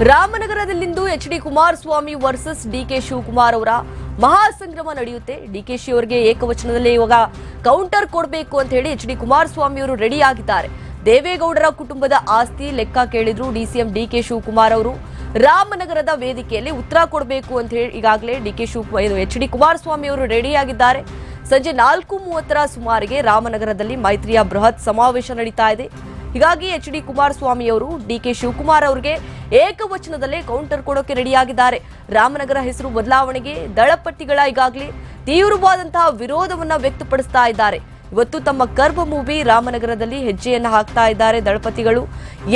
ರಾಮನಗರದಲ್ಲಿಂದು H D Kumaraswamy versus D K Shivakumar ಅವರ ಮಹಾಸಂಗ್ರಮ ನಡೆಯುತ್ತೆ. ಡಿಕೆಶಿ ಅವರಿಗೆ ಏಕವಚನದಲ್ಲಿ ಇವಾಗ ಕೌಂಟರ್ ಕೊಡಬೇಕು ಅಂತ ಹೇಳಿ ಎಚ್ ಡಿ ಕುಮಾರಸ್ವಾಮಿ ಅವರು ರೆಡಿ ಆಗಿದ್ದಾರೆ ದೇವೇಗೌಡರ ಕುಟುಂಬದ ಆಸ್ತಿ ಲೆಕ್ಕ ಕೇಳಿದ್ರು ಡಿಸಿಎಂ ಡಿ ಕೆ ಶಿವಕುಮಾರ್ ಅವರು. ರಾಮನಗರದ ವೇದಿಕೆಯಲ್ಲಿ ಉತ್ತರ ಕೊಡಬೇಕು ಅಂತ ಹೇಳಿ ಈಗಾಗಲೇ D K Shivakumar H D Kumaraswamy ಅವರು ರೆಡಿಯಾಗಿದ್ದಾರೆ. ಸಂಜೆ ನಾಲ್ಕು ಮೂವತ್ತರ ಸುಮಾರಿಗೆ ರಾಮನಗರದಲ್ಲಿ ಮೈತ್ರಿಯ ಬೃಹತ್ ಸಮಾವೇಶ ನಡೀತಾ ಇದೆ. ಹೀಗಾಗಿ ಎಚ್ ಡಿ ಕುಮಾರಸ್ವಾಮಿ ಅವರು ಡಿಕೆ ಶಿವಕುಮಾರ್ ಅವರಿಗೆ ಏಕವಚನದಲ್ಲೇ ಕೌಂಟರ್ ಕೊಡೋಕೆ ರೆಡಿಯಾಗಿದ್ದಾರೆ. ರಾಮನಗರ ಹೆಸರು ಬದಲಾವಣೆಗೆ ದಳಪಟ್ಟಿಗಳ ಈಗಾಗಲೇ ತೀವ್ರವಾದಂತಹ ವಿರೋಧವನ್ನ ವ್ಯಕ್ತಪಡಿಸ್ತಾ ಇದ್ದಾರೆ. ಇವತ್ತು ತಮ್ಮ ಕರ್ಮ ಮೂವಿ ರಾಮನಗರದಲ್ಲಿ ಹೆಜ್ಜೆಯನ್ನು ಹಾಕ್ತಾ ಇದ್ದಾರೆ ದಳಪತಿಗಳು.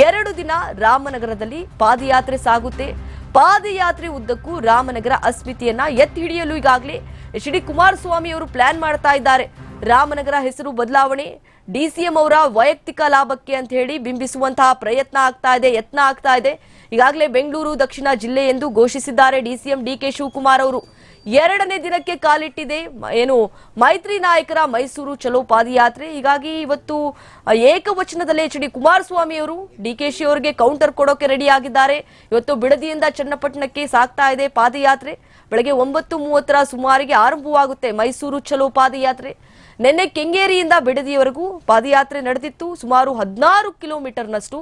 ಎರಡು ದಿನ ರಾಮನಗರದಲ್ಲಿ ಪಾದಯಾತ್ರೆ ಸಾಗುತ್ತೆ. ಪಾದಯಾತ್ರೆ ಉದ್ದಕ್ಕೂ ರಾಮನಗರ ಅಸ್ಮಿತೆಯನ್ನ ಎತ್ತಿ ಹಿಡಿಯಲು ಈಗಾಗಲೇ ಎಚ್ ಡಿ ಕುಮಾರಸ್ವಾಮಿ ಅವರು ಪ್ಲಾನ್ ಮಾಡ್ತಾ ಇದ್ದಾರೆ. ರಾಮನಗರ ಹೆಸರು ಬದಲಾವಣೆ. ಡಿಸಿಎಂ ಅವರ ವೈಯಕ್ತಿಕ ಲಾಭಕ್ಕೆ ಅಂತ ಹೇಳಿ ಬಿಂಬಿಸುವಂತಹ ಪ್ರಯತ್ನ ಆಗ್ತಾ ಇದೆ, ಯತ್ನ ಆಗ್ತಾ ಇದೆ. ಈಗಾಗಲೇ ಬೆಂಗಳೂರು, ದಕ್ಷಿಣ ಜಿಲ್ಲೆ ಎಂದು ಘೋಷಿಸಿದ್ದಾರೆ ಡಿಸಿಎಂ ಡಿಕೆ ಶಿವಕುಮಾರ್ ಅವರು. ಎರಡನೇ ದಿನಕ್ಕೆ ಕಾಲಿಟ್ಟಿದೆ, ಏನು, ಮೈತ್ರಿ ನಾಯಕರ ಮೈಸೂರು ಚಲೋ ಪಾದಯಾತ್ರೆ. ಹೀಗಾಗಿ ಇವತ್ತು ಏಕವಚನದಲ್ಲಿ ಎಚ್ ಡಿ ಕುಮಾರಸ್ವಾಮಿ ಅವರು ಡಿಕೆಶಿ ಅವರಿಗೆ ಕೌಂಟರ್ ಕೊಡೋಕೆ ರೆಡಿ ಆಗಿದ್ದಾರೆ ಇವತ್ತು ಬಿಡದಿಯಿಂದ ಚನ್ನಪಟ್ಟಣಕ್ಕೆ ಸಾಗ್ತಾ ಇದೆ ಪಾದಯಾತ್ರೆ. ಬೆಳಗ್ಗೆ ಒಂಬತ್ತು ಮೂವತ್ತರ ಸುಮಾರಿಗೆ ಆರಂಭವಾಗುತ್ತೆ ಮೈಸೂರು ಚಲೋ ಪಾದಯಾತ್ರೆ. ನಿನ್ನೆ ಕೆಂಗೇರಿಯಿಂದ ಬಿಡದಿಯವರೆಗೂ ಪಾದಯಾತ್ರೆ ನಡೆದಿತ್ತು. ಸುಮಾರು ಹದಿನಾರು ಕಿಲೋಮೀಟರ್ನಷ್ಟು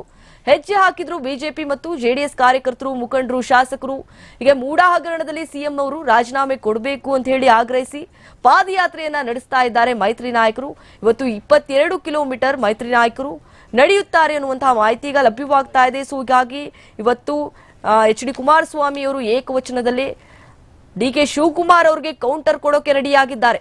ಹೆಜ್ಜೆ ಹಾಕಿದ್ರು ಬಿಜೆಪಿ ಮತ್ತು ಜೆಡಿಎಸ್ ಕಾರ್ಯಕರ್ತರು, ಮುಖಂಡರು, ಶಾಸಕರು. ಹೀಗೆ ಮೂಡಾ ಹಗರಣದಲ್ಲಿ ಸಿಎಂ ಅವರು ರಾಜೀನಾಮೆ ಕೊಡಬೇಕು ಅಂತ ಹೇಳಿ ಆಗ್ರಹಿಸಿ ಪಾದಯಾತ್ರೆಯನ್ನ ನಡೆಸ್ತಾ ಇದ್ದಾರೆ ಮೈತ್ರಿ ನಾಯಕರು. ಇವತ್ತು ಇಪ್ಪತ್ತೆರಡು ಕಿಲೋಮೀಟರ್ ಮೈತ್ರಿ ನಾಯಕರು ನಡೆಯುತ್ತಾರೆ ಅನ್ನುವಂತಹ ಮಾಹಿತಿ ಈಗ ಲಭ್ಯವಾಗ್ತಾ ಇದೆ. ಸೊ, ಹೀಗಾಗಿ ಇವತ್ತು ಎಚ್ ಡಿ ಕುಮಾರಸ್ವಾಮಿ ಅವರು ಏಕವಚನದಲ್ಲಿ ಡಿ ಕೆ ಶಿವಕುಮಾರ್ ಅವರಿಗೆ ಕೌಂಟರ್ ಕೊಡೋಕೆ ರೆಡಿಯಾಗಿದ್ದಾರೆ.